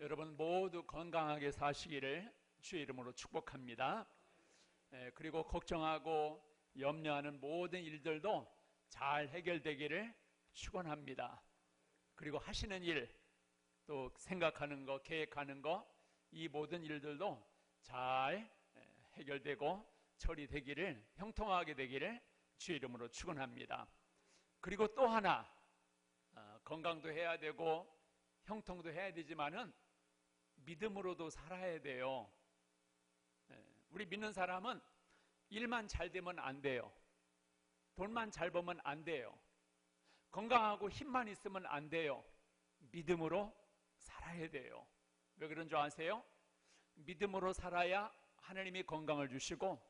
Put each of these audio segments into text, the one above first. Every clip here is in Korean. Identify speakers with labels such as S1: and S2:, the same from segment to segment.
S1: 여러분 모두 건강하게 사시기를 주의 이름으로 축복합니다. 예, 그리고 걱정하고 염려하는 모든 일들도 잘 해결되기를 축원합니다. 그리고 하시는 일, 또 생각하는 거, 계획하는 거, 이 모든 일들도 잘 예, 해결되고 처리되기를 형통하게 되기를 주의 이름으로 축원합니다. 그리고 또 하나 어, 건강도 해야 되고 형통도 해야 되지만은 믿음으로도 살아야 돼요. 예, 우리 믿는 사람은 일만 잘 되면 안 돼요. 돈만 잘 벌면 안 돼요. 건강하고 힘만 있으면 안 돼요. 믿음으로 살아야 돼요. 왜 그런 줄 아세요? 믿음으로 살아야 하나님이 건강을 주시고,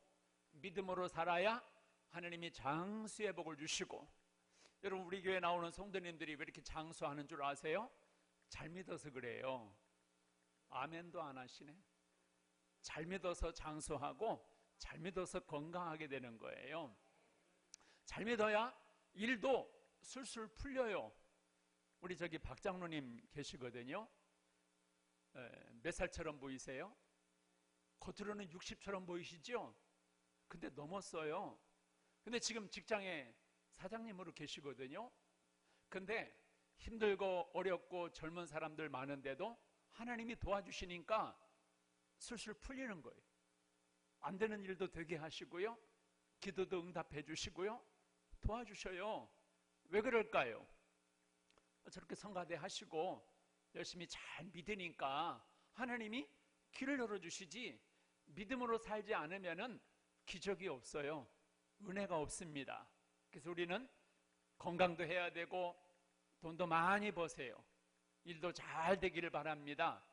S1: 믿음으로 살아야 하나님이 장수의 복을 주시고, 여러분, 우리 교회 나오는 성도님들이 왜 이렇게 장수하는 줄 아세요? 잘 믿어서 그래요. 아멘도 안 하시네. 잘 믿어서 장수하고 잘 믿어서 건강하게 되는 거예요. 잘 믿어야 일도 술술 풀려요. 우리 저기 박 장로님 계시거든요. 몇 살처럼 보이세요? 겉으로는 60처럼 보이시죠? 근데 넘었어요. 근데 지금 직장에 사장님으로 계시거든요. 근데 힘들고 어렵고 젊은 사람들 많은데도 하나님이 도와주시니까 술술 풀리는 거예요. 안 되는 일도 되게 하시고요. 기도도 응답해 주시고요. 도와주셔요. 왜 그럴까요? 저렇게 성가대 하시고 열심히 잘 믿으니까 하나님이 길을 열어주시지 믿음으로 살지 않으면은 기적이 없어요. 은혜가 없습니다. 그래서 우리는 건강도 해야 되고 돈도 많이 버세요. 일도 잘 되기를 바랍니다.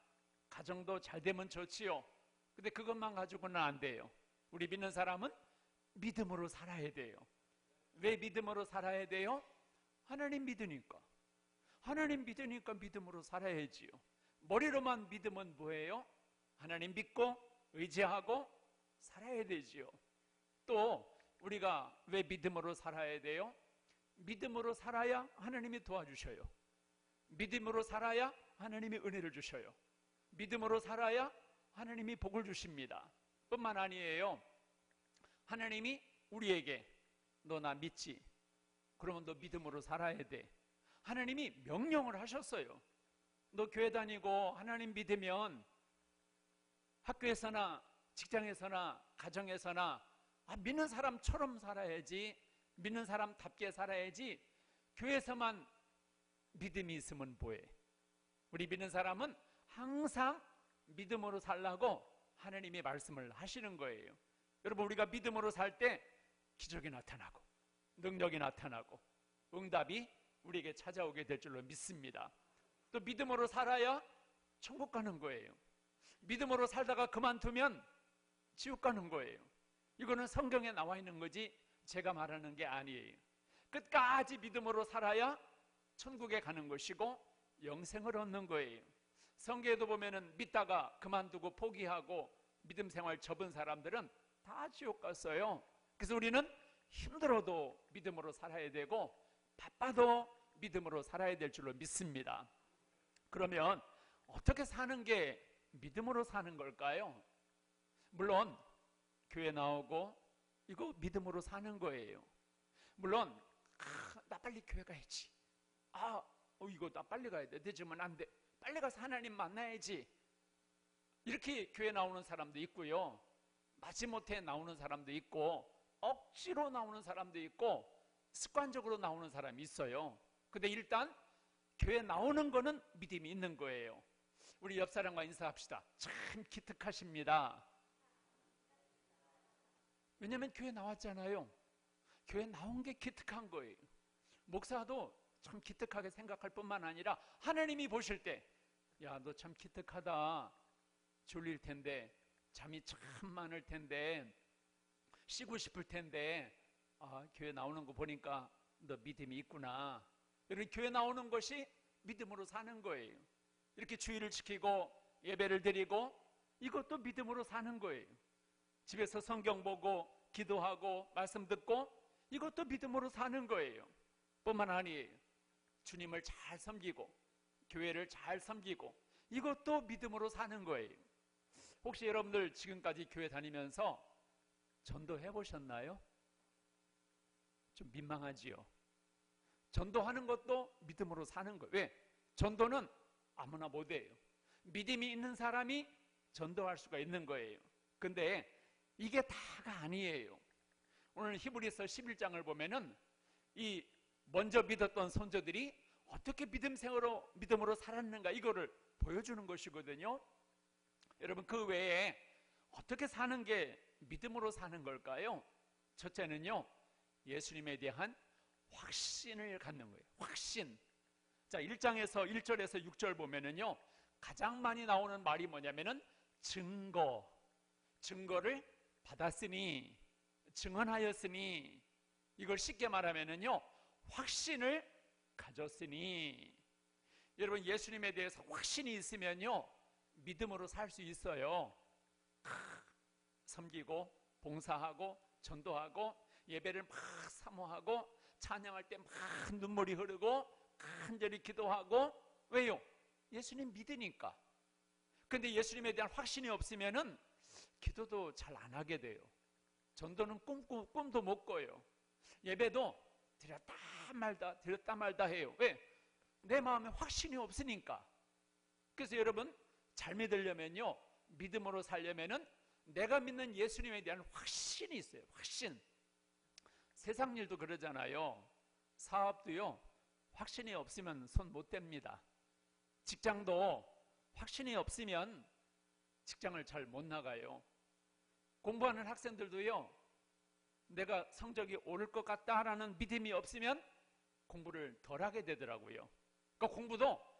S1: 가정도 잘 되면 좋지요. 근데 그것만 가지고는 안 돼요. 우리 믿는 사람은 믿음으로 살아야 돼요. 왜 믿음으로 살아야 돼요? 하나님 믿으니까. 하나님 믿으니까 믿음으로 살아야지요. 머리로만 믿으면 뭐예요? 하나님 믿고 의지하고 살아야 되지요. 또 우리가 왜 믿음으로 살아야 돼요? 믿음으로 살아야 하나님이 도와주셔요. 믿음으로 살아야 하나님이 은혜를 주셔요. 믿음으로 살아야 하나님이 복을 주십니다. 뿐만 아니에요. 하나님이 우리에게 너 나 믿지? 그러면 너 믿음으로 살아야 돼. 하나님이 명령을 하셨어요. 너 교회 다니고 하나님 믿으면 학교에서나 직장에서나 가정에서나 아, 믿는 사람처럼 살아야지 믿는 사람답게 살아야지 교회에서만 믿음이 있으면 뭐해? 우리 믿는 사람은 항상 믿음으로 살라고 하나님이 말씀을 하시는 거예요. 여러분 우리가 믿음으로 살 때 기적이 나타나고 능력이 나타나고 응답이 우리에게 찾아오게 될 줄로 믿습니다. 또 믿음으로 살아야 천국 가는 거예요. 믿음으로 살다가 그만두면 지옥 가는 거예요. 이거는 성경에 나와 있는 거지 제가 말하는 게 아니에요. 끝까지 믿음으로 살아야 천국에 가는 것이고 영생을 얻는 거예요. 성경에도 보면은 믿다가 그만두고 포기하고 믿음 생활 접은 사람들은 다 지옥 갔어요. 그래서 우리는 힘들어도 믿음으로 살아야 되고 바빠도 믿음으로 살아야 될 줄로 믿습니다. 그러면 어떻게 사는 게 믿음으로 사는 걸까요? 물론 교회 나오고 이거 믿음으로 사는 거예요. 물론 아, 나 빨리 교회 가야지. 아, 어, 이거 나 빨리 가야 돼. 늦으면 안 돼. 빨리 가서 하나님 만나야지. 이렇게 교회 나오는 사람도 있고요. 마지못해 나오는 사람도 있고 억지로 나오는 사람도 있고 습관적으로 나오는 사람이 있어요. 근데 일단 교회 나오는 거는 믿음이 있는 거예요. 우리 옆 사람과 인사합시다. 참 기특하십니다. 왜냐면 교회 나왔잖아요. 교회 나온 게 기특한 거예요. 목사도 참 기특하게 생각할 뿐만 아니라 하나님이 보실 때, 야, 너 참 기특하다. 졸릴 텐데, 잠이 참 많을 텐데, 쉬고 싶을 텐데, 아, 교회 나오는 거 보니까 너 믿음이 있구나. 이렇게 교회 나오는 것이 믿음으로 사는 거예요. 이렇게 주의를 지키고 예배를 드리고 이것도 믿음으로 사는 거예요. 집에서 성경 보고 기도하고 말씀 듣고 이것도 믿음으로 사는 거예요. 뿐만 아니에요. 주님을 잘 섬기고 교회를 잘 섬기고 이것도 믿음으로 사는 거예요. 혹시 여러분들 지금까지 교회 다니면서 전도해 보셨나요? 좀 민망하지요. 전도하는 것도 믿음으로 사는 거예요. 왜? 전도는 아무나 못 해요. 믿음이 있는 사람이 전도할 수가 있는 거예요. 근데 이게 다가 아니에요. 오늘 히브리서 11장을 보면은 이 먼저 믿었던 선조들이 어떻게 믿음 생으로 믿음으로 살았는가 이거를 보여주는 것이거든요. 여러분 그 외에 어떻게 사는 게 믿음으로 사는 걸까요? 첫째는요. 예수님에 대한 확신을 갖는 거예요. 확신. 자, 1장에서 1절에서 6절 보면은요. 가장 많이 나오는 말이 뭐냐면은 증거. 증거를 받았으니 증언하였으니 이걸 쉽게 말하면은요. 확신을 가졌으니 여러분 예수님에 대해서 확신이 있으면요. 믿음으로 살 수 있어요. 섬기고 봉사하고 전도하고 예배를 막 사모하고 찬양할 때 막 눈물이 흐르고 간절히 기도하고 왜요? 예수님 믿으니까. 근데 예수님에 대한 확신이 없으면 은 기도도 잘 안 하게 돼요. 전도는 꿈, 꿈, 꿈도 못 꿔요. 예배도 드렸다 말다 드렸다 말다 해요. 왜? 내 마음에 확신이 없으니까. 그래서 여러분 잘 믿으려면요. 믿음으로 살려면은 내가 믿는 예수님에 대한 확신이 있어요. 확신. 세상 일도 그러잖아요. 사업도요. 확신이 없으면 손 못 댑니다. 직장도 확신이 없으면 직장을 잘 못 나가요. 공부하는 학생들도요. 내가 성적이 오를 것 같다라는 믿음이 없으면 공부를 덜 하게 되더라고요. 그러니까 공부도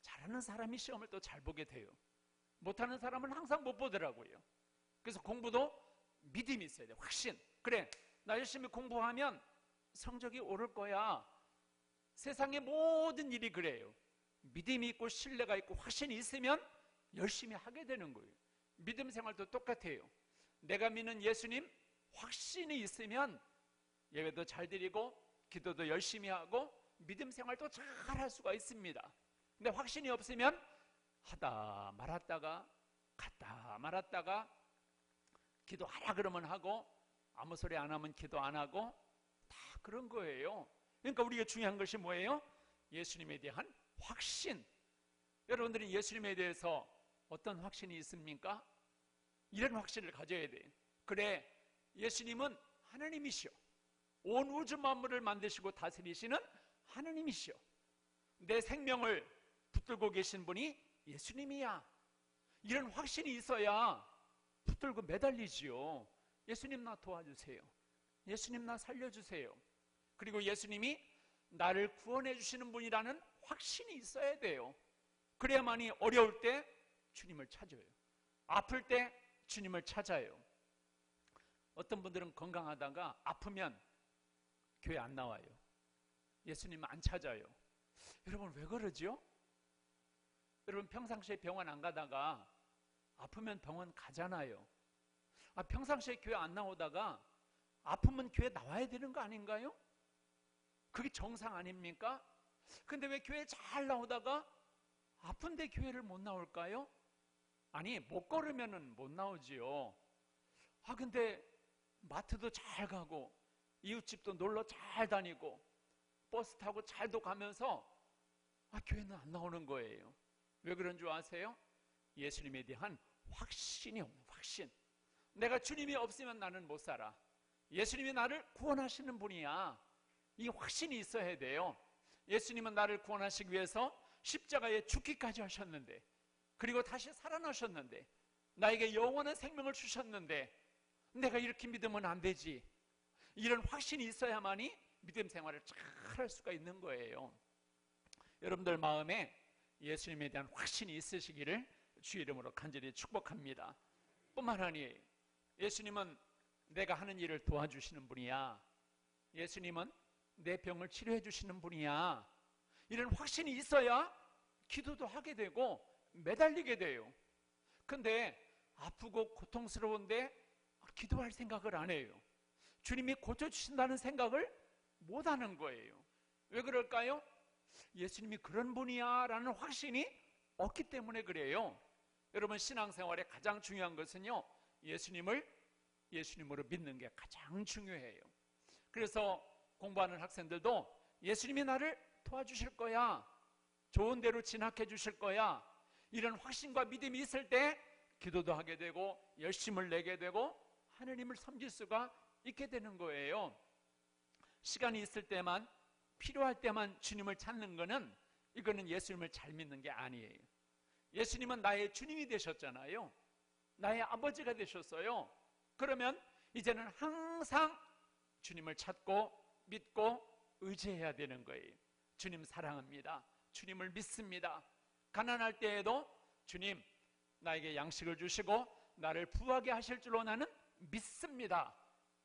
S1: 잘하는 사람이 시험을 또 잘 보게 돼요. 못하는 사람은 항상 못 보더라고요. 그래서 공부도 믿음이 있어야 돼. 확신. 그래. 나 열심히 공부하면 성적이 오를 거야. 세상의 모든 일이 그래요. 믿음이 있고 신뢰가 있고 확신이 있으면 열심히 하게 되는 거예요. 믿음 생활도 똑같아요. 내가 믿는 예수님 확신이 있으면 예배도 잘 드리고 기도도 열심히 하고 믿음 생활도 잘 할 수가 있습니다. 근데 확신이 없으면 하다 말았다가 갔다 말았다가 기도하라 그러면 하고 아무 소리 안 하면 기도 안 하고 다 그런 거예요. 그러니까 우리가 중요한 것이 뭐예요? 예수님에 대한 확신. 여러분들이 예수님에 대해서 어떤 확신이 있습니까? 이런 확신을 가져야 돼. 그래, 예수님은 하나님이시오. 온 우주 만물을 만드시고 다스리시는 하나님이시오. 내 생명을 붙들고 계신 분이 예수님이야. 이런 확신이 있어야 붙들고 매달리지요. 예수님 나 도와주세요. 예수님 나 살려주세요. 그리고 예수님이 나를 구원해 주시는 분이라는 확신이 있어야 돼요. 그래야만이 어려울 때 주님을 찾아요. 아플 때 주님을 찾아요. 어떤 분들은 건강하다가 아프면 교회 안 나와요. 예수님 안 찾아요. 여러분 왜 그러죠? 여러분 평상시에 병원 안 가다가 아프면 병원 가잖아요. 아, 평상시에 교회 안 나오다가 아프면 교회 나와야 되는 거 아닌가요? 그게 정상 아닙니까? 근데 왜 교회 잘 나오다가 아픈데 교회를 못 나올까요? 아니, 못 걸으면은 못 나오지요. 아, 근데 마트도 잘 가고, 이웃집도 놀러 잘 다니고, 버스 타고 잘도 가면서, 아, 교회는 안 나오는 거예요. 왜 그런 줄 아세요? 예수님에 대한 확신이 없는 확신. 내가 주님이 없으면 나는 못 살아. 예수님이 나를 구원하시는 분이야. 이 확신이 있어야 돼요. 예수님은 나를 구원하시기 위해서 십자가에 죽기까지 하셨는데, 그리고 다시 살아나셨는데, 나에게 영원한 생명을 주셨는데, 내가 이렇게 믿으면 안 되지. 이런 확신이 있어야만이 믿음 생활을 잘 할 수가 있는 거예요. 여러분들 마음에 예수님에 대한 확신이 있으시기를 주 이름으로 간절히 축복합니다. 뿐만 아니에요. 예수님은 내가 하는 일을 도와주시는 분이야. 예수님은 내 병을 치료해 주시는 분이야. 이런 확신이 있어야 기도도 하게 되고 매달리게 돼요. 근데 아프고 고통스러운데 기도할 생각을 안 해요. 주님이 고쳐주신다는 생각을 못 하는 거예요. 왜 그럴까요? 예수님이 그런 분이야 라는 확신이 없기 때문에 그래요. 여러분 신앙생활에 가장 중요한 것은요. 예수님을 예수님으로 믿는 게 가장 중요해요. 그래서 공부하는 학생들도 예수님이 나를 도와주실 거야. 좋은 대로 진학해 주실 거야. 이런 확신과 믿음이 있을 때 기도도 하게 되고 열심을 내게 되고 하느님을 섬길 수가 있게 되는 거예요. 시간이 있을 때만 필요할 때만 주님을 찾는 거는 이거는 예수님을 잘 믿는 게 아니에요. 예수님은 나의 주님이 되셨잖아요. 나의 아버지가 되셨어요. 그러면 이제는 항상 주님을 찾고 믿고 의지해야 되는 거예요. 주님 사랑합니다. 주님을 믿습니다. 가난할 때에도 주님 나에게 양식을 주시고 나를 부하게 하실 줄로 나는 믿습니다.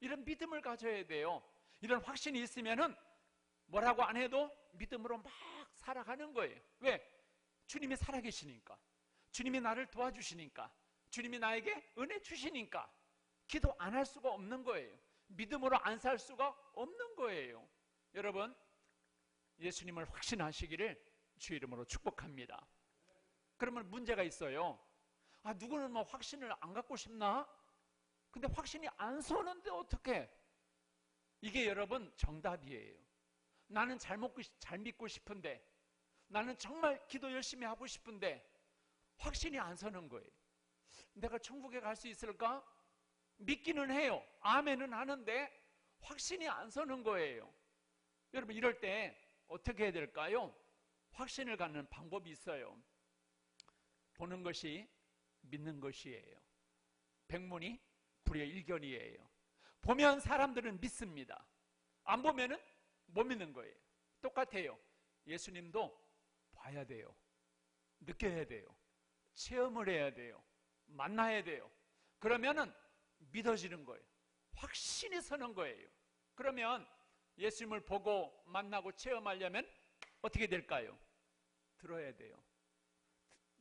S1: 이런 믿음을 가져야 돼요. 이런 확신이 있으면은 뭐라고 안 해도 믿음으로 막 살아가는 거예요. 왜? 주님이 살아계시니까. 주님이 나를 도와주시니까. 주님이 나에게 은혜 주시니까. 기도 안 할 수가 없는 거예요. 믿음으로 안 살 수가 없는 거예요. 여러분, 예수님을 확신하시기를 주 이름으로 축복합니다. 그러면 문제가 있어요. 아, 누구는 뭐 확신을 안 갖고 싶나? 근데 확신이 안 서는데 어떻게? 이게 여러분 정답이에요. 나는 잘 먹고 잘 믿고 싶은데 나는 정말 기도 열심히 하고 싶은데 확신이 안 서는 거예요. 내가 천국에 갈 수 있을까? 믿기는 해요. 아멘은 하는데 확신이 안 서는 거예요. 여러분 이럴 때 어떻게 해야 될까요? 확신을 갖는 방법이 있어요. 보는 것이 믿는 것이에요. 백문이 불의 일견이에요. 보면 사람들은 믿습니다. 안 보면은 못 믿는 거예요. 똑같아요. 예수님도 봐야 돼요. 느껴야 돼요. 체험을 해야 돼요. 만나야 돼요. 그러면은 믿어지는 거예요. 확신이 서는 거예요. 그러면 예수님을 보고 만나고 체험하려면 어떻게 될까요? 들어야 돼요.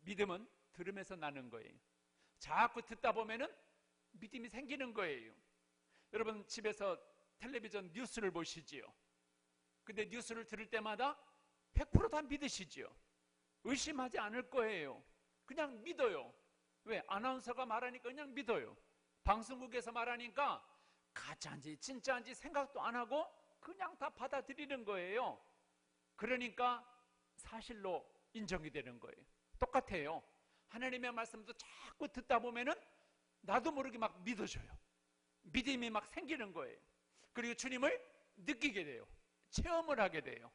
S1: 믿음은 들으면서 나는 거예요. 자꾸 듣다 보면은 믿음이 생기는 거예요. 여러분 집에서 텔레비전 뉴스를 보시지요. 근데 뉴스를 들을 때마다 100%다 믿으시지요. 의심하지 않을 거예요. 그냥 믿어요. 왜? 아나운서가 말하니까 그냥 믿어요. 방송국에서 말하니까 가짜인지 진짜인지 생각도 안 하고 그냥 다 받아들이는 거예요. 그러니까 사실로 인정이 되는 거예요. 똑같아요. 하나님의 말씀도 자꾸 듣다 보면은 나도 모르게 막 믿어져요. 믿음이 막 생기는 거예요. 그리고 주님을 느끼게 돼요. 체험을 하게 돼요.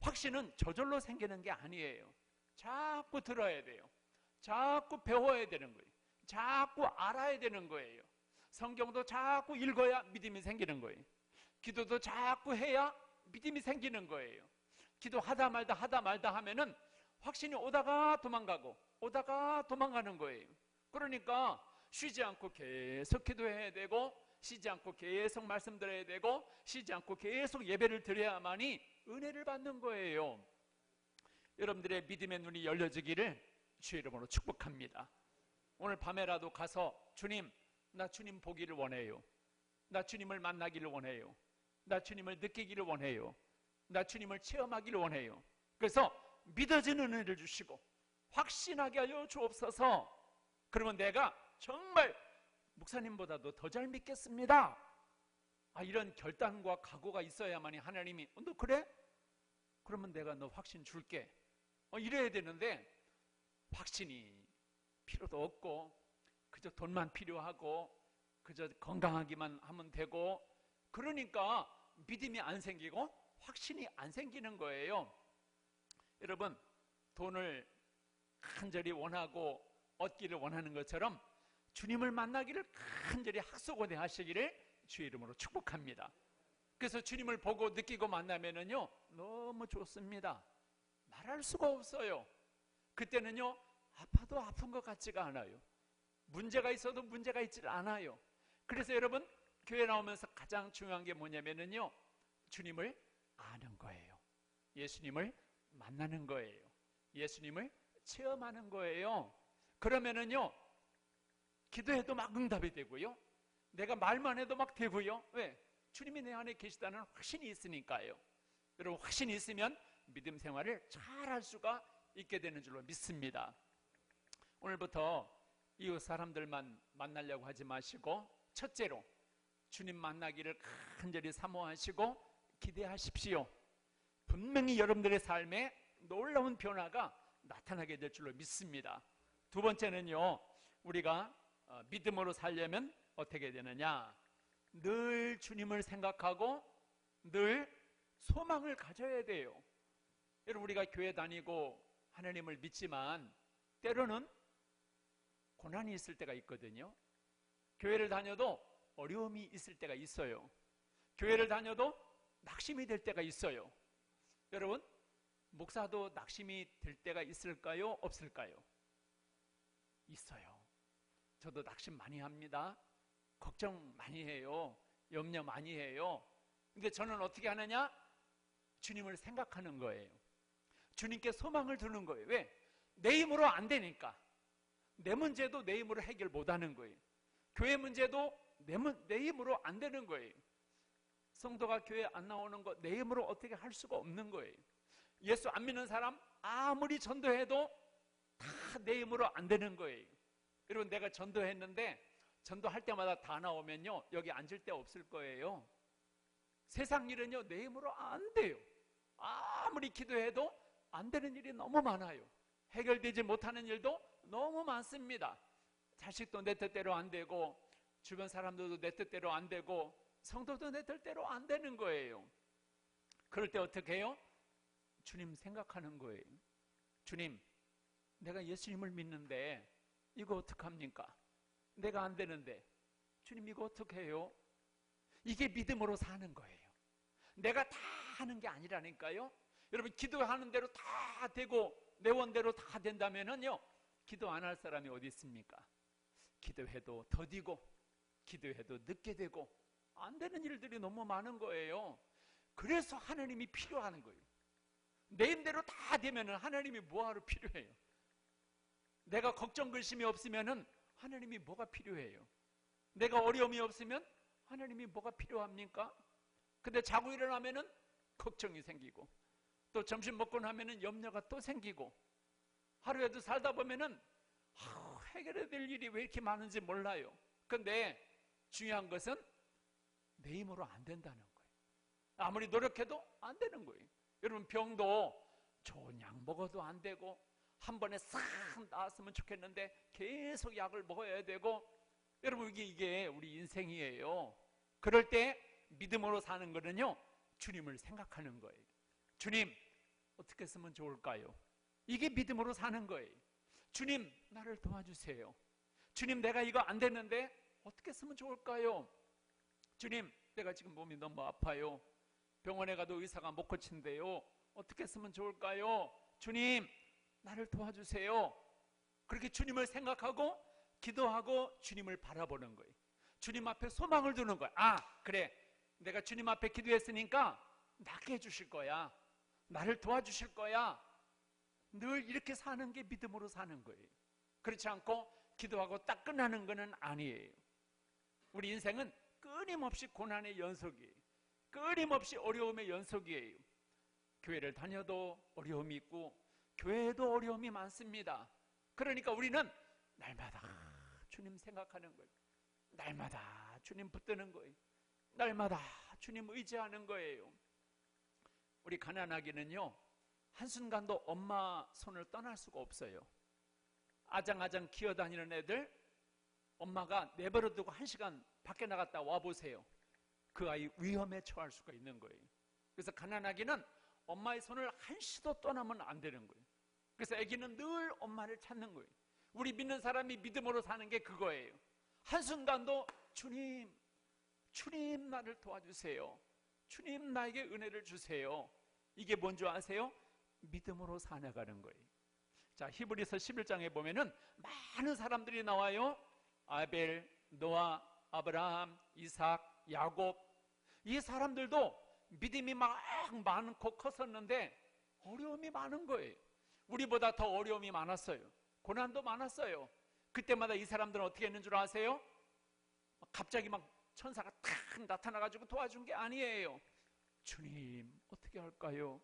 S1: 확신은 저절로 생기는 게 아니에요. 자꾸 들어야 돼요. 자꾸 배워야 되는 거예요. 자꾸 알아야 되는 거예요. 성경도 자꾸 읽어야 믿음이 생기는 거예요. 기도도 자꾸 해야 믿음이 생기는 거예요. 기도하다 말다 하다 말다 하면은 확신이 오다가 도망가고 오다가 도망가는 거예요. 그러니까 쉬지 않고 계속 기도해야 되고 쉬지 않고 계속 말씀드려야 되고 쉬지 않고 계속 예배를 드려야만이 은혜를 받는 거예요. 여러분들의 믿음의 눈이 열려지기를 주의 이름으로 축복합니다. 오늘 밤에라도 가서 주님, 나 주님 보기를 원해요. 나 주님을 만나기를 원해요. 나 주님을 느끼기를 원해요. 나 주님을 체험하기를 원해요. 그래서 믿어지는 은혜를 주시고 확신하게 하여 주옵소서. 그러면 내가 정말 목사님보다도 더 잘 믿겠습니다. 아, 이런 결단과 각오가 있어야만이 하나님이, 어, 너 그래? 그러면 내가 너 확신 줄게. 어, 이래야 되는데, 확신이 필요도 없고, 그저 돈만 필요하고, 그저 건강하기만 하면 되고, 그러니까 믿음이 안 생기고, 확신이 안 생기는 거예요. 여러분, 돈을 간절히 원하고 얻기를 원하는 것처럼 주님을 만나기를 간절히 학속원에 하시기를 주의 이름으로 축복합니다. 그래서 주님을 보고 느끼고 만나면은요, 너무 좋습니다. 말할 수가 없어요. 그때는요, 아파도 아픈 것 같지가 않아요. 문제가 있어도 문제가 있질 않아요. 그래서 여러분, 교회 나오면서 가장 중요한 게 뭐냐면은요, 주님을 아는 거예요. 예수님을 만나는 거예요. 예수님을 체험하는 거예요. 그러면은요, 기도해도 막 응답이 되고요. 내가 말만 해도 막 되고요. 왜? 주님이 내 안에 계시다는 확신이 있으니까요. 여러분, 확신이 있으면 믿음 생활을 잘 할 수가 있게 되는 줄로 믿습니다. 오늘부터 이웃 사람들만 만나려고 하지 마시고 첫째로 주님 만나기를 간절히 사모하시고 기대하십시오. 분명히 여러분들의 삶에 놀라운 변화가 나타나게 될 줄로 믿습니다. 두 번째는요, 우리가 어, 믿음으로 살려면 어떻게 되느냐? 늘 주님을 생각하고 늘 소망을 가져야 돼요. 여러분, 우리가 교회 다니고 하나님을 믿지만 때로는 고난이 있을 때가 있거든요. 교회를 다녀도 어려움이 있을 때가 있어요. 교회를 다녀도 낙심이 될 때가 있어요. 여러분, 목사도 낙심이 될 때가 있을까요? 없을까요? 있어요. 저도 낙심 많이 합니다. 걱정 많이 해요. 염려 많이 해요. 근데 저는 어떻게 하느냐? 주님을 생각하는 거예요. 주님께 소망을 두는 거예요. 왜? 내 힘으로 안 되니까. 내 문제도 내 힘으로 해결 못 하는 거예요. 교회 문제도 내, 내 힘으로 안 되는 거예요. 성도가 교회 안 나오는 거 내 힘으로 어떻게 할 수가 없는 거예요. 예수 안 믿는 사람 아무리 전도해도 다 내 힘으로 안 되는 거예요. 여러분 내가 전도했는데 전도할 때마다 다 나오면요 여기 앉을 데 없을 거예요. 세상 일은요 내 힘으로 안 돼요. 아무리 기도해도 안 되는 일이 너무 많아요. 해결되지 못하는 일도 너무 많습니다. 자식도 내 뜻대로 안 되고 주변 사람들도 내 뜻대로 안 되고 성도도 내 뜻대로 안 되는 거예요. 그럴 때 어떻게 해요? 주님 생각하는 거예요. 주님, 내가 예수님을 믿는데 이거 어떡합니까? 내가 안 되는데 주님 이거 어떻게 해요? 이게 믿음으로 사는 거예요. 내가 다 하는 게 아니라니까요. 여러분 기도하는 대로 다 되고 내 원대로 다 된다면은요. 기도 안 할 사람이 어디 있습니까? 기도해도 더디고 기도해도 늦게 되고 안 되는 일들이 너무 많은 거예요. 그래서 하나님이 필요한 거예요. 내 힘대로 다 되면은 하나님이 뭐하러 필요해요? 내가 걱정 근심이 없으면은 하나님이 뭐가 필요해요? 내가 어려움이 없으면 하나님이 뭐가 필요합니까? 근데 자고 일어나면은 걱정이 생기고 또 점심 먹고 나면은 염려가 또 생기고 하루에도 살다 아우, 해결해야 될 일이 왜 이렇게 많은지 몰라요. 근데 중요한 것은 내 힘으로 안 된다는 거예요. 아무리 노력해도 안 되는 거예요. 여러분 병도 좋은 약 먹어도 안 되고 한 번에 싹 나았으면 좋겠는데 계속 약을 먹어야 되고 여러분 이게 이게 우리 인생이에요. 그럴 때 믿음으로 사는 거는요 주님을 생각하는 거예요. 주님 어떻게 쓰면 좋을까요? 이게 믿음으로 사는 거예요. 주님 나를 도와주세요. 주님 내가 이거 안 되는데 어떻게 쓰면 좋을까요? 주님 내가 지금 몸이 너무 아파요. 병원에 가도 의사가 못 고친대요. 어떻게 쓰면 좋을까요? 주님, 나를 도와주세요. 그렇게 주님을 생각하고 기도하고 주님을 바라보는 거예요. 주님 앞에 소망을 두는 거예요. 아, 그래. 내가 주님 앞에 기도했으니까 낫게 해주실 거야. 나를 도와주실 거야. 늘 이렇게 사는 게 믿음으로 사는 거예요. 그렇지 않고 기도하고 딱 끝나는 것은 아니에요. 우리 인생은 끊임없이 고난의 연속이에요. 끊임없이 어려움의 연속이에요. 교회를 다녀도 어려움이 있고 교회에도 어려움이 많습니다. 그러니까 우리는 날마다 주님 생각하는 거예요. 날마다 주님 붙드는 거예요. 날마다 주님 의지하는 거예요. 우리 가난하기는요, 한순간도 엄마 손을 떠날 수가 없어요. 아장아장 기어다니는 애들, 엄마가 내버려 두고 한 시간 밖에 나갔다 와보세요. 그 아이 위험에 처할 수가 있는 거예요. 그래서 가난하기는 엄마의 손을 한시도 떠나면 안 되는 거예요. 그래서 아기는 늘 엄마를 찾는 거예요. 우리 믿는 사람이 믿음으로 사는 게 그거예요. 한순간도 주님, 주님 나를 도와주세요. 주님 나에게 은혜를 주세요. 이게 뭔지 아세요? 믿음으로 살아가는 거예요. 자, 히브리서 11장에 보면은 많은 사람들이 나와요. 아벨, 노아, 아브라함, 이삭, 야곱 이 사람들도 믿음이 막 많고 컸었는데 어려움이 많은 거예요. 우리보다 더 어려움이 많았어요. 고난도 많았어요. 그때마다 이 사람들은 어떻게 했는 줄 아세요? 갑자기 막 천사가 탁 나타나가지고 도와준 게 아니에요. 주님, 어떻게 할까요?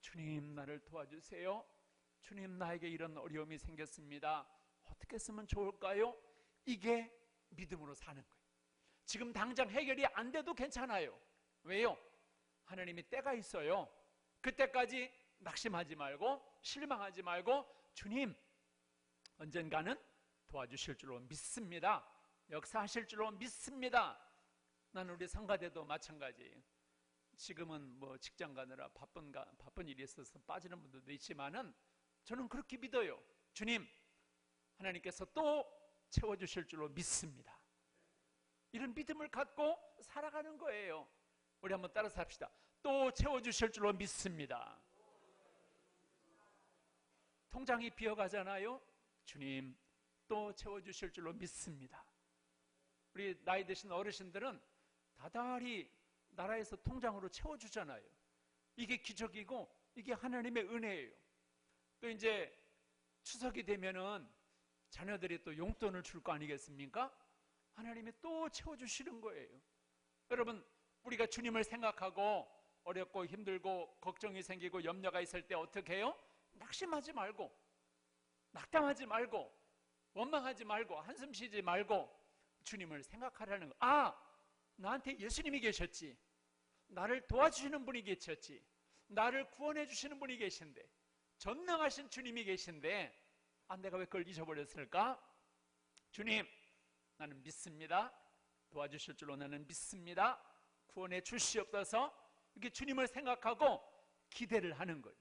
S1: 주님, 나를 도와주세요. 주님 나에게 이런 어려움이 생겼습니다. 어떻게 쓰면 좋을까요? 이게 믿음으로 사는 거예요. 지금 당장 해결이 안 돼도 괜찮아요. 왜요? 하나님이 때가 있어요. 그때까지 낙심하지 말고 실망하지 말고 주님 언젠가는 도와주실 줄로 믿습니다. 역사하실 줄로 믿습니다. 나는 우리 성가대도 마찬가지예요. 지금은 뭐 직장 가느라 바쁜 바쁜 일이 있어서 빠지는 분들도 있지만은 저는 그렇게 믿어요. 주님 하나님께서 또 채워 주실 줄로 믿습니다. 이런 믿음을 갖고 살아가는 거예요. 우리 한번 따라서 합시다. 또 채워 주실 줄로 믿습니다. 통장이 비어가잖아요. 주님 또 채워 주실 줄로 믿습니다. 우리 나이 드신 어르신들은 다달이 나라에서 통장으로 채워주잖아요. 이게 기적이고 이게 하나님의 은혜예요. 또 이제 추석이 되면은 자녀들이 또 용돈을 줄 거 아니겠습니까? 하나님이 또 채워주시는 거예요. 여러분, 우리가 주님을 생각하고 어렵고 힘들고 걱정이 생기고 염려가 있을 때 어떻게 해요? 낙심하지 말고, 낙담하지 말고, 원망하지 말고, 한숨 쉬지 말고, 주님을 생각하라는 거. 아! 나한테 예수님이 계셨지. 나를 도와주시는 분이 계셨지. 나를 구원해 주시는 분이 계신데. 전능하신 주님이 계신데. 아, 내가 왜 그걸 잊어버렸을까? 주님, 나는 믿습니다. 도와주실 줄로 나는 믿습니다. 구원해 주시옵소서. 이렇게 주님을 생각하고 기대를 하는 거예요.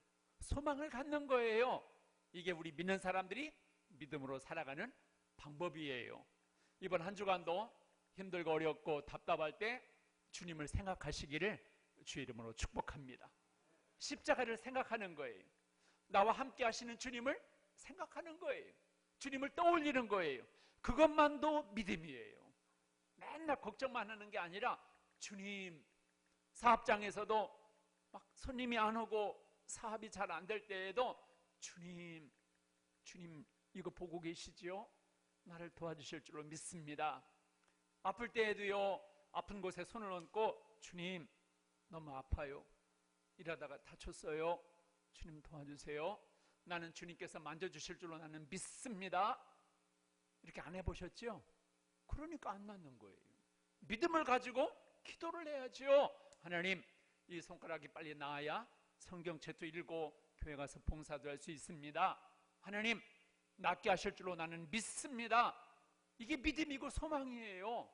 S1: 소망을 갖는 거예요. 이게 우리 믿는 사람들이 믿음으로 살아가는 방법이에요. 이번 한 주간도 힘들고 어렵고 답답할 때 주님을 생각하시기를 주의 이름으로 축복합니다. 십자가를 생각하는 거예요. 나와 함께 하시는 주님을 생각하는 거예요. 주님을 떠올리는 거예요. 그것만도 믿음이에요. 맨날 걱정만 하는 게 아니라 주님 사업장에서도 막 손님이 안 오고 사업이 잘 안 될 때에도 주님 주님 이거 보고 계시지요? 나를 도와주실 줄로 믿습니다. 아플 때에도요, 아픈 곳에 손을 얹고, 주님, 너무 아파요. 일하다가 다쳤어요. 주님 도와주세요. 나는 주님께서 만져주실 줄로 나는 믿습니다. 이렇게 안 해보셨죠? 그러니까 안 낫는 거예요. 믿음을 가지고 기도를 해야죠. 하나님, 이 손가락이 빨리 나아야 성경책도 읽고 교회 가서 봉사도 할 수 있습니다. 하나님, 낫게 하실 줄로 나는 믿습니다. 이게 믿음이고 소망이에요.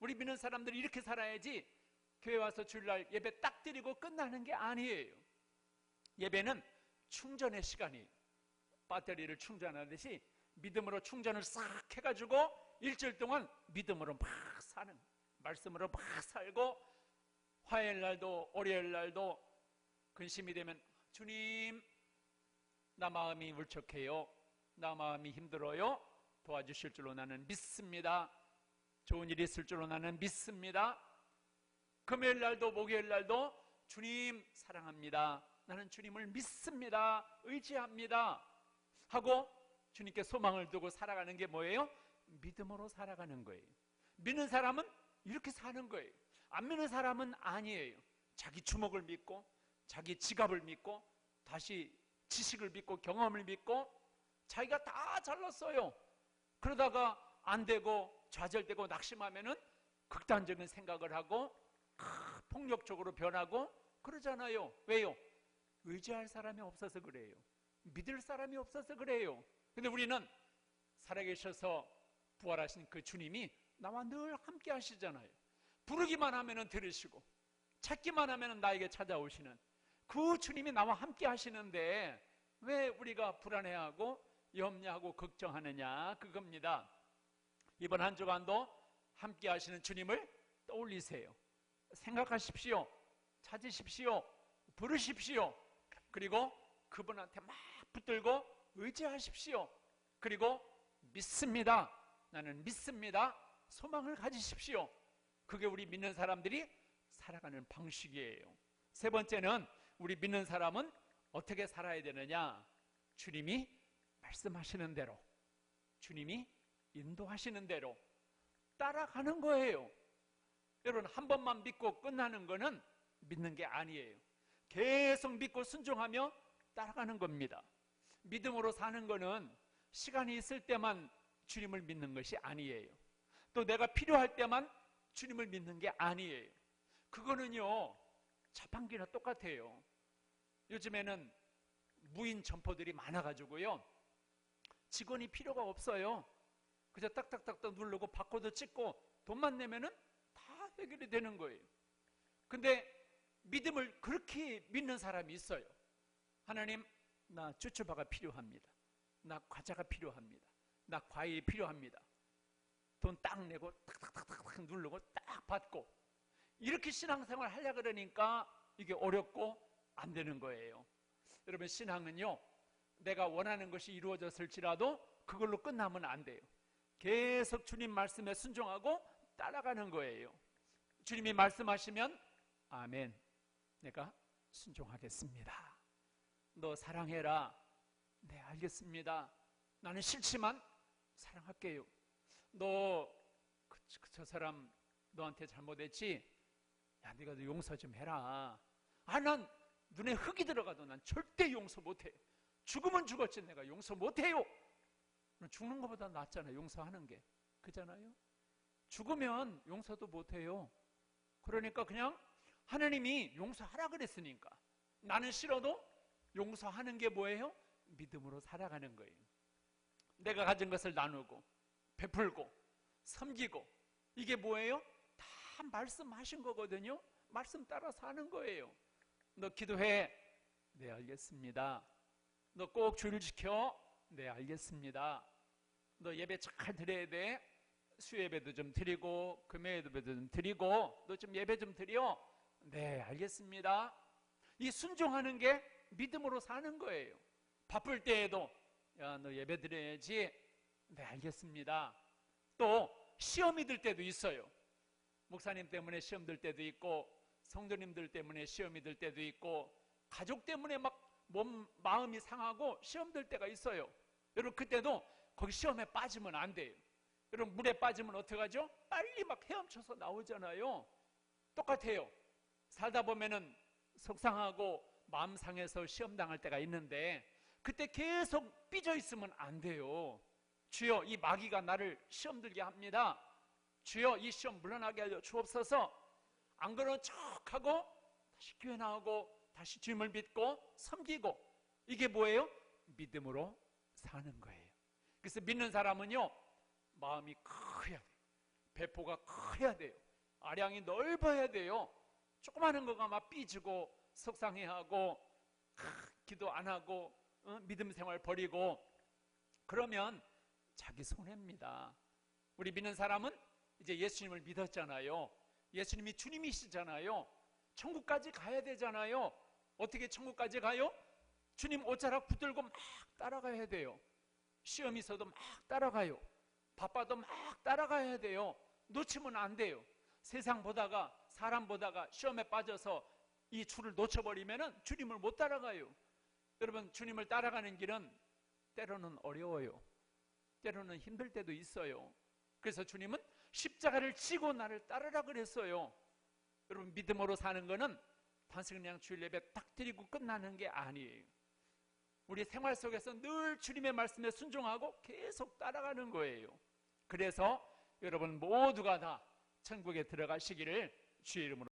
S1: 우리 믿는 사람들이 이렇게 살아야지 교회 와서 주일날 예배 딱 드리고 끝나는 게 아니에요. 예배는 충전의 시간이 배터리를 충전하듯이 믿음으로 충전을 싹 해가지고 일주일 동안 믿음으로 막 사는 말씀으로 막 살고 화요일 날도 월요일 날도 근심이 되면 주님 나 마음이 울적해요. 나 마음이 힘들어요. 도와주실 줄로 나는 믿습니다. 좋은 일이 있을 줄로 나는 믿습니다. 금요일 날도 목요일 날도 주님 사랑합니다. 나는 주님을 믿습니다. 의지합니다. 하고 주님께 소망을 두고 살아가는 게 뭐예요? 믿음으로 살아가는 거예요. 믿는 사람은 이렇게 사는 거예요. 안 믿는 사람은 아니에요. 자기 주먹을 믿고 자기 지갑을 믿고 다시 지식을 믿고 경험을 믿고 자기가 다 잘났어요. 그러다가 안 되고 좌절되고 낙심하면은 극단적인 생각을 하고 폭력적으로 변하고 그러잖아요. 왜요? 의지할 사람이 없어서 그래요. 믿을 사람이 없어서 그래요. 근데 우리는 살아계셔서 부활하신 그 주님이 나와 늘 함께 하시잖아요. 부르기만 하면은 들으시고 찾기만 하면은 나에게 찾아오시는 그 주님이 나와 함께 하시는데 왜 우리가 불안해하고 염려하고 걱정하느냐 그겁니다. 이번 한 주간도 함께 하시는 주님을 떠올리세요. 생각하십시오. 찾으십시오. 부르십시오. 그리고 그분한테 막 붙들고 의지하십시오. 그리고 믿습니다. 나는 믿습니다. 소망을 가지십시오. 그게 우리 믿는 사람들이 살아가는 방식이에요. 세 번째는 우리 믿는 사람은 어떻게 살아야 되느냐? 주님이 말씀하시는 대로, 주님이 인도하시는 대로 따라가는 거예요. 여러분, 한 번만 믿고 끝나는 거는 믿는 게 아니에요. 계속 믿고 순종하며 따라가는 겁니다. 믿음으로 사는 거는 시간이 있을 때만 주님을 믿는 것이 아니에요. 또 내가 필요할 때만 주님을 믿는 게 아니에요. 그거는요, 자판기나 똑같아요. 요즘에는 무인 점포들이 많아가지고요. 직원이 필요가 없어요. 그저 딱딱딱딱 누르고 바코드 찍고 돈만 내면은 다 해결이 되는 거예요. 근데 믿음을 그렇게 믿는 사람이 있어요. 하나님, 나 쭈쭈바가 필요합니다. 나 과자가 필요합니다. 나 과일이 필요합니다. 돈 딱 내고 탁탁탁탁 누르고 딱 받고 이렇게 신앙생활 하려 그러니까 이게 어렵고 안 되는 거예요. 여러분 신앙은요. 내가 원하는 것이 이루어졌을지라도 그걸로 끝나면 안 돼요. 계속 주님 말씀에 순종하고 따라가는 거예요. 주님이 말씀하시면 아멘. 내가 순종하겠습니다. 너 사랑해라. 네, 알겠습니다. 나는 싫지만 사랑할게요. 너, 그, 저 사람 너한테 잘못했지? 야, 네가 너 용서 좀 해라. 아, 난 눈에 흙이 들어가도 난 절대 용서 못해. 죽으면 죽었지 내가 용서 못해요. 죽는 것보다 낫잖아, 용서하는 게. 그잖아요? 죽으면 용서도 못해요. 그러니까 그냥 하나님이 용서하라 그랬으니까. 나는 싫어도 용서하는 게 뭐예요? 믿음으로 살아가는 거예요. 내가 가진 것을 나누고, 베풀고, 섬기고, 이게 뭐예요? 다 말씀하신 거거든요? 말씀 따라서 하는 거예요. 너 기도해. 네, 알겠습니다. 너꼭 주를 지켜. 네, 알겠습니다. 너 예배 잘 드려야 돼. 수예배도 좀 드리고, 금요예배도 좀 드리고, 너 좀 예배 좀 드려. 네, 알겠습니다. 이 순종하는 게 믿음으로 사는 거예요. 바쁠 때에도, 야, 너 예배 드려야지. 네, 알겠습니다. 또, 시험이 들 때도 있어요. 목사님 때문에 시험 들 때도 있고, 성도님들 때문에 시험이 들 때도 있고, 가족 때문에 막 몸, 마음이 상하고 시험 들 때가 있어요. 여러분, 그때도 거기 시험에 빠지면 안 돼요. 여러분, 물에 빠지면 어떡하죠? 빨리 막 헤엄쳐서 나오잖아요. 똑같아요. 살다 보면은 속상하고 마음 상해서 시험 당할 때가 있는데, 그때 계속 삐져 있으면 안 돼요. 주여, 이 마귀가 나를 시험 들게 합니다. 주여, 이 시험 물러나게 하여 주옵소서. 안 그런 척하고 다시 교회 나오고 다시 주님을 믿고 섬기고 이게 뭐예요? 믿음으로 사는 거예요. 그래서 믿는 사람은요 마음이 커야 돼요. 배포가 커야 돼요. 아량이 넓어야 돼요. 조그마한 거가 막 삐지고 속상해하고 기도 안 하고 어? 믿음 생활 버리고 그러면 자기 손해입니다. 우리 믿는 사람은 이제 예수님을 믿었잖아요. 예수님이 주님이시잖아요. 천국까지 가야 되잖아요. 어떻게 천국까지 가요? 주님 옷자락 붙들고 막 따라가야 돼요. 시험 있어도 막 따라가요. 바빠도 막 따라가야 돼요. 놓치면 안 돼요. 세상 보다가 사람 보다가 시험에 빠져서 이 줄을 놓쳐버리면 주님을 못 따라가요. 여러분 주님을 따라가는 길은 때로는 어려워요. 때로는 힘들 때도 있어요. 그래서 주님은 십자가를 지고 나를 따르라 그랬어요. 여러분 믿음으로 사는 거는 단순히 그냥 주일 예배 딱 드리고 끝나는 게 아니에요. 우리 생활 속에서 늘 주님의 말씀에 순종하고 계속 따라가는 거예요. 그래서 여러분 모두가 다 천국에 들어가시기를 주의 이름으로